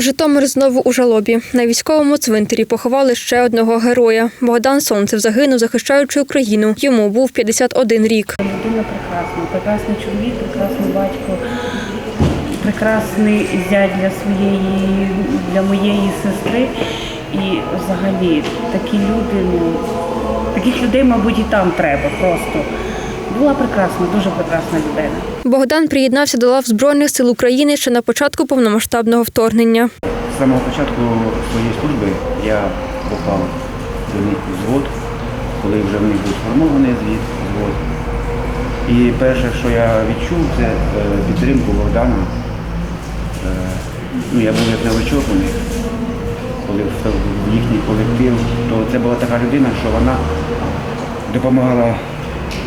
Житомир знову у жалобі. На військовому цвинтарі поховали ще одного героя. Богдан Сонцев загинув, захищаючи Україну. Йому був 51 рік. Людина прекрасна, прекрасний чоловік, прекрасний батько, прекрасний зять для своєї, для моєї сестри. І взагалі такі люди, ну таких людей, мабуть, і там треба просто. Була прекрасна, дуже прекрасна людина. Богдан приєднався до лав Збройних сил України ще на початку повномасштабного вторгнення. З самого початку своєї служби я попав до них у взвод, коли вже в них був сформований звід, взвод. І перше, що я відчув, це е, підтримку Богдана. Е, Ну, я був як новичок у них, коли в їхній колектив, то це була така людина, що вона допомагала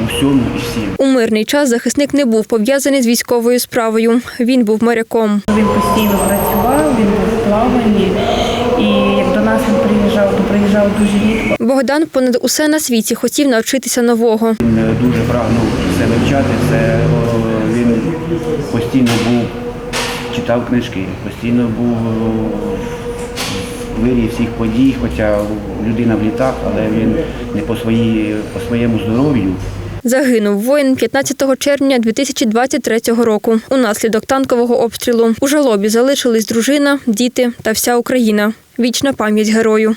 у всьому і всім. У мирний час захисник не був пов'язаний з військовою справою. Він був моряком. Він постійно працював, він був в плаванні. І як до нас він приїжджав, то приїжджав дуже рідко. Богдан понад усе на світі хотів навчитися нового. Він е, дуже прагнув все вивчати. Це він постійно був, читав книжки, постійно був вирі всіх подій, хоча людина в літах, але він не по, своїй, по своєму здоров'ю. Загинув воїн 15 червня 2023 року унаслідок танкового обстрілу. У жалобі залишились дружина, діти та вся Україна. Вічна пам'ять герою.